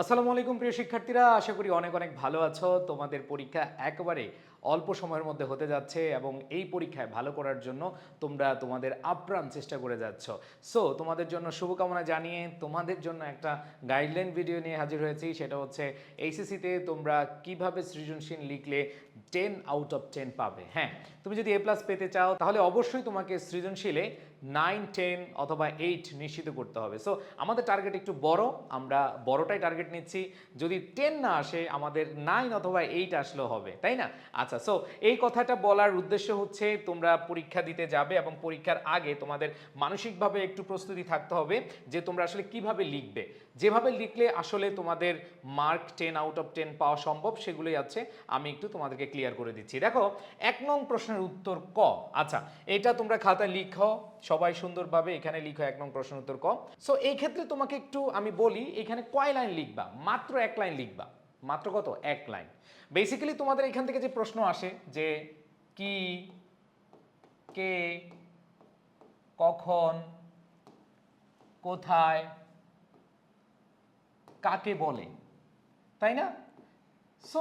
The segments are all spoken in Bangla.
আসসালামু আলাইকুম প্রিয় শিক্ষার্থীরা আশা করি অনেক অনেক ভালো আছো। তোমাদের পরীক্ষা একেবারে অল্প সময়ের মধ্যে হতে যাচ্ছে এবং এই পরীক্ষায় ভালো করার জন্য তোমরা তোমাদের আপ্রাণ চেষ্টা করে যাচ্ছ। সো তোমাদের জন্য শুভকামনা জানিয়ে তোমাদের জন্য একটা গাইডলাইন ভিডিও নিয়ে হাজির হয়েছি। সেটা হচ্ছে এইচএসিতে তোমরা কীভাবে সৃজনশীল লিখলে টেন আউট অফ টেন পাবে। হ্যাঁ তুমি যদি এ প্লাস পেতে চাও, তাহলে অবশ্যই তোমাকে সৃজনশীলে নাইন টেন অথবা এইট নিশ্চিত করতে হবে। সো আমাদের টার্গেট একটু বড়, আমরা বড়টাই টার্গেট নিচ্ছি। যদি টেন না আসে, আমাদের নাইন অথবা এইট আসলেও হবে, তাই না? আচ্ছা সো এই কথাটা বলার উদ্দেশ্য হচ্ছে তোমরা পরীক্ষা দিতে যাবে এবং পরীক্ষার আগে তোমাদের মানসিকভাবে একটু প্রস্তুতি থাকতে হবে যে তোমরা আসলে কীভাবে লিখবে। যেভাবে লিখলে আসলে তোমাদের mark ten out of ten পাওয়া সম্ভব সেগুলোই আছে, আমি একটু তোমাদেরকে ক্লিয়ার করে দিচ্ছি। দেখো, এক নং প্রশ্নের উত্তর ক। আচ্ছা এটা তোমরা খাতায় লিখো, সবাই সুন্দরভাবে এখানে লিখো এক নং প্রশ্নের উত্তর ক। সো এই ক্ষেত্রে তোমাকে একটু আমি বলি, এখানে কয় লাইন লিখবা? মাত্র এক লাইন লিখবা। মাত্র কত? এক লাইন। বেসিক্যালি তোমাদের এখান থেকে যে প্রশ্ন আসে যে কি, কে, কখন, কোথায়, কাকে বলে, তাই না? সো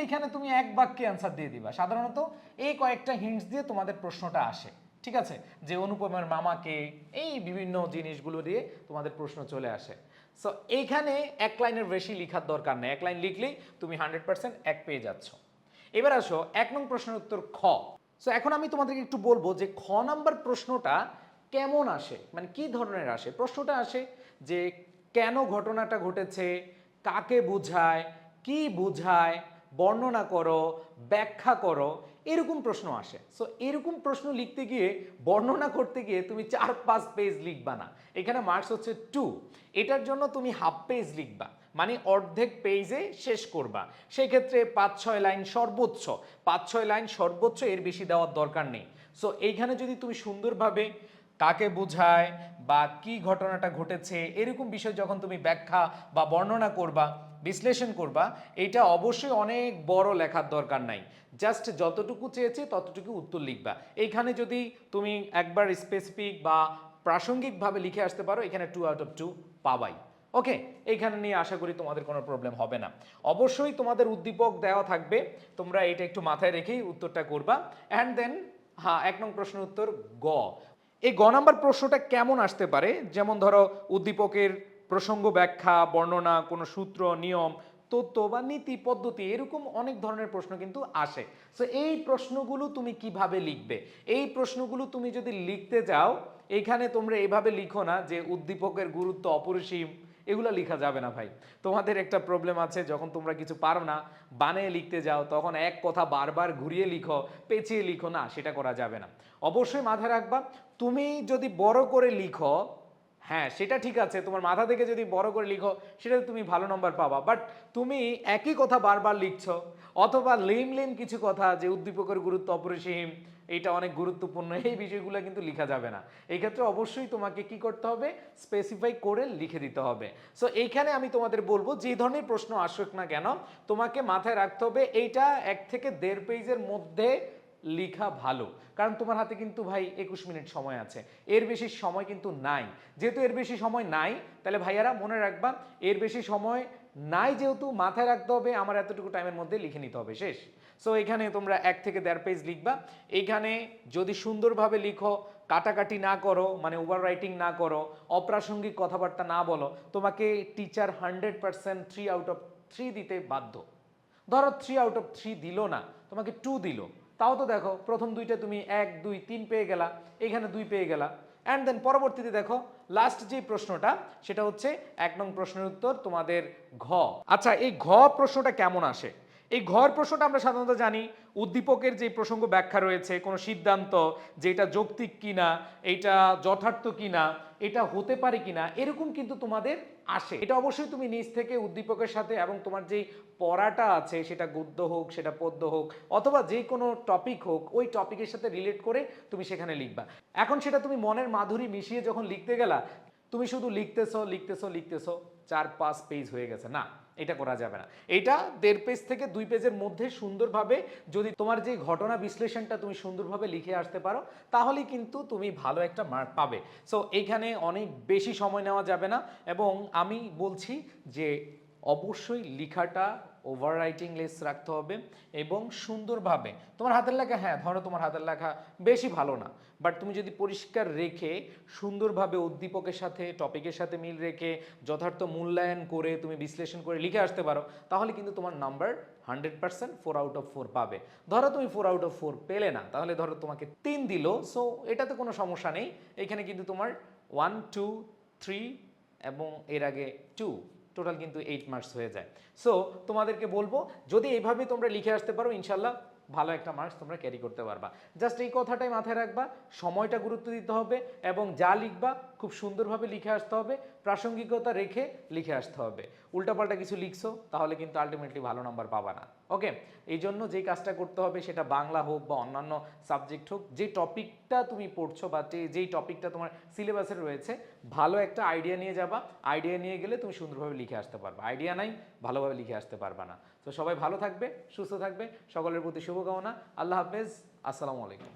এইখানে তুমি এক বাক্যে অ্যান্সার দিয়ে দিবা। সাধারণত এই কয়েকটা হিন্টস দিয়ে তোমাদের প্রশ্নটা আসে, ঠিক আছে? যে অনুপমের মামাকে, এই বিভিন্ন জিনিসগুলো দিয়ে তোমাদের প্রশ্ন চলে আসে। সো এইখানে এক লাইনের বেশি লেখার দরকার নেই। এক লাইন লিখলেই তুমি হান্ড্রেড পার্সেন্ট এক পেয়ে যাচ্ছ। এবার আসো, এক নং প্রশ্নের উত্তর খ। সো এখন আমি তোমাদেরকে একটু বলব যে খ নাম্বার প্রশ্নটা কেমন আসে? মানে কি ধরনের আসে? প্রশ্নটা আসে যে কেন ঘটনাটা ঘটেছে, কাকে বোঝায়, কি বোঝায়, বর্ণনা করো, ব্যাখ্যা করো এরকম প্রশ্ন আসে। সো এরকম প্রশ্ন লিখতে গিয়ে, বর্ণনা করতে গিয়ে তুমি চার পাঁচ পেজ লিখবা না। এখানে মার্কস হচ্ছে টু এটার জন্য তুমি হাফ পেজ লিখবা। মানে অর্ধেক পেজে শেষ করবা। সেক্ষেত্রে পাঁচ, ছয় লাইন সর্বোচ্চ। পাঁচ, ছয় লাইন সর্বোচ্চ এর বেশি দেওয়ার দরকার নেই। সো এইখানে যদি তুমি সুন্দরভাবে কাকে বোঝায় বা কি ঘটনাটা ঘটেছে, এরকম বিষয় যখন তুমি ব্যাখ্যা বা বর্ণনা করবা, বিশ্লেষণ করবা, এটা অবশ্যই অনেক বড় লেখার দরকার নাই। জাস্ট যতটুকু চেয়েছে ততটুকু উত্তর লিখবা। এইখানে যদি তুমি একবার স্পেসিফিক বা প্রাসঙ্গিকভাবে লিখে আসতে পারো, এখানে টু আউট অফ টু পাবাই। ওকে এইখানে নিয়ে আশা করি তোমাদের কোনো প্রবলেম হবে না। অবশ্যই তোমাদের উদ্দীপক দেওয়া থাকবে। তোমরা এটা একটু মাথায় রেখেই উত্তরটা করবা। অ্যান্ড দেন হ্যাঁ এক নং প্রশ্ন উত্তর গ। এই গ নাম্বার প্রশ্নটা কেমন আসতে পারে? যেমন ধরো, উদ্দীপকের প্রসঙ্গ ব্যাখ্যা, বর্ণনা, কোনো সূত্র, নিয়ম, তত্ত্ব বা নীতি, পদ্ধতি, এরকম অনেক ধরনের প্রশ্ন কিন্তু আসে। সো এই প্রশ্নগুলো তুমি কীভাবে লিখবে? এই প্রশ্নগুলো তুমি যদি লিখতে যাও এখানে তোমরা এভাবে লিখো না যে উদ্দীপকের গুরুত্ব অপরিসীম এগুলো লেখা যাবে না ভাই। তোমাদের একটা প্রবলেম আছে, যখন তোমরা কিছু পারো না, বানিয়ে লিখতে যাও, তখন এক কথা বারবার ঘুরিয়ে লিখো, পেঁচিয়ে লিখো, না, সেটা করা যাবে না। অবশ্যই মাথায় রাখবা, তুমি যদি বড় করে লিখো হ্যাঁ সেটা ঠিক আছে, তোমার মাথা থেকে যদি বড় করে লিখো সেটাতে তুমি ভালো নম্বর পাবা। বাট তুমি একই কথা বারবার লিখছো, অথবা লেম লেম কিছু কথা যে উদ্দীপকের গুরুত্ব অপরিসীম এটা অনেক গুরুত্বপূর্ণ, এই বিষয়গুলো কিন্তু লেখা যাবে না। এই ক্ষেত্রে অবশ্যই তোমাকে কি করতে হবে? স্পেসিফাই করে লিখে দিতে হবে। সো এইখানে আমি তোমাদের বলব, যে ধরনের প্রশ্ন আসুক না কেন, তোমাকে মাথায় রাখতে হবে, এইটা এক থেকে দেড় পেজের মধ্যে লিখা ভালো। কারণ তোমার হাতে কিন্তু ভাই একুশ মিনিট সময় আছে। এর বেশি সময় কিন্তু নাই। যেহেতু এর বেশি সময় নাই, তাহলে ভাইয়ারা মনে রাখবা, এর বেশি সময় নাই যেহেতু মাথায় রাখতে হবে, আমার এতটুকু টাইমের মধ্যে লিখে নিতে হবে, শেষ। সো এখানে তোমরা এক থেকে দেড় পেজ লিখবা। এখানে যদি সুন্দরভাবে লিখো, কাটাকাটি না করো মানে ওভার রাইটিং না করো, অপ্রাসঙ্গিক কথাবার্তা না বলো, তোমাকে teacher hundred percent three out of three দিতে বাধ্য। ধরো থ্রি আউট অফ থ্রি দিল না, তোমাকে টু দিল। তাও তো দেখো, প্রথম দুইটা তুমি এক, দুই, তিন পেয়ে গেলা, এখানে দুই পেয়ে গেলা। অ্যান্ড দেন পরবর্তীতে দেখো লাস্ট যে প্রশ্নটা, সেটা হচ্ছে এক নং প্রশ্নের উত্তর তোমাদের ঘ। আচ্ছা এই ঘ প্রশ্নটা কেমন আসে? এই ঘর প্রশ্নটা আমরা সাধারণত জানি, উদ্দীপকের যে প্রসঙ্গ ব্যাখ্যা রয়েছে, কোনো সিদ্ধান্ত যে এটা যৌক্তিক কিনা, এটা যথার্থ কিনা, এটা হতে পারে কিনা, এরকম কিন্তু তোমাদের আসে। এটা অবশ্যই তুমি নিজ থেকে উদ্দীপকের সাথে এবং তোমার যেই পড়াটা আছে, সেটা গদ্য হোক, সেটা পদ্য হোক, অথবা যে কোনো টপিক হোক, ওই টপিকের সাথে রিলেট করে তুমি সেখানে লিখবা। এখন সেটা তুমি মনের মাধুরী মিশিয়ে যখন লিখতে গেলা, তুমি শুধু লিখতেছো লিখতেছো লিখতেছো চার পাঁচ পেজ হয়ে গেছে। না এটা করা যাবে না। এটা দেড় পেজ থেকে দুই পেজের মধ্যে সুন্দরভাবে যদি তোমার যে ঘটনা বিশ্লেষণটা তুমি সুন্দরভাবে লিখে আসতে পারো তাহলে কিন্তু তুমি ভালো একটা মার্ক পাবে। সো এখানে অনেক বেশি সময় নেওয়া যাবে না এবং আমি বলছি যে অবশ্যই লেখাটা ওভার রাইটিং লেস রাখতে হবে এবং সুন্দরভাবে, তোমার হাতের লেখা হ্যাঁ ধরো তোমার হাতের লেখা বেশি ভালো না বাট তুমি যদি পরিষ্কার রেখে সুন্দরভাবে উদ্দীপকের সাথে, টপিকের সাথে মিল রেখে যথার্থ মূল্যায়ন করে তুমি বিশ্লেষণ করে লিখে আসতে পারো, তাহলে কিন্তু তোমার number hundred percent four out of four পাবে। ধরো তুমি ফোর আউট অফ ফোর পেলে না, তাহলে ধরো তোমাকে তিন দিল সো এটাতে কোনো সমস্যা নেই, এখানে কিন্তু তোমার ওয়ান টু থ্রি এবং এর আগে টু টোটাল কিন্তু এইট মার্কস হয়ে যায়। সো তোমাদেরকে বলব, যদি এইভাবে তোমরা লিখে আসতে পারো ইনশাল্লাহ ভালো একটা মার্কস তোমরা ক্যারি করতে পারবা। জাস্ট এই কথাটাই মাথায় রাখবা, সময়টা গুরুত্ব দিতে হবে এবং যা লিখবা খুব সুন্দরভাবে লিখে আসতে হবে, প্রাসঙ্গিকতা রেখে লিখে আসতে হবে। উল্টাপাল্টা কিছু লিখছো, তাহলে কিন্তু আলটিমেটলি ভালো নাম্বার পাবা না। ওকে এই জন্য যেই কাজটা করতে হবে সেটা বাংলা হোক বা অন্যান্য সাবজেক্ট হোক, যে টপিকটা তুমি পড়ছো বা যে- যেই টপিকটা তোমার সিলেবাসে রয়েছে, ভালো একটা আইডিয়া নিয়ে যাবা। আইডিয়া নিয়ে গেলে তুমি সুন্দরভাবে লিখে আসতে পারবা। আইডিয়া নাই, ভালোভাবে লিখে আসতে পারবা না। তো সবাই ভালো থাকবে, সুস্থ থাকবে, সকলের প্রতি শুভকামনা। আল্লাহ হাফেজ। আসসালামু আলাইকুম।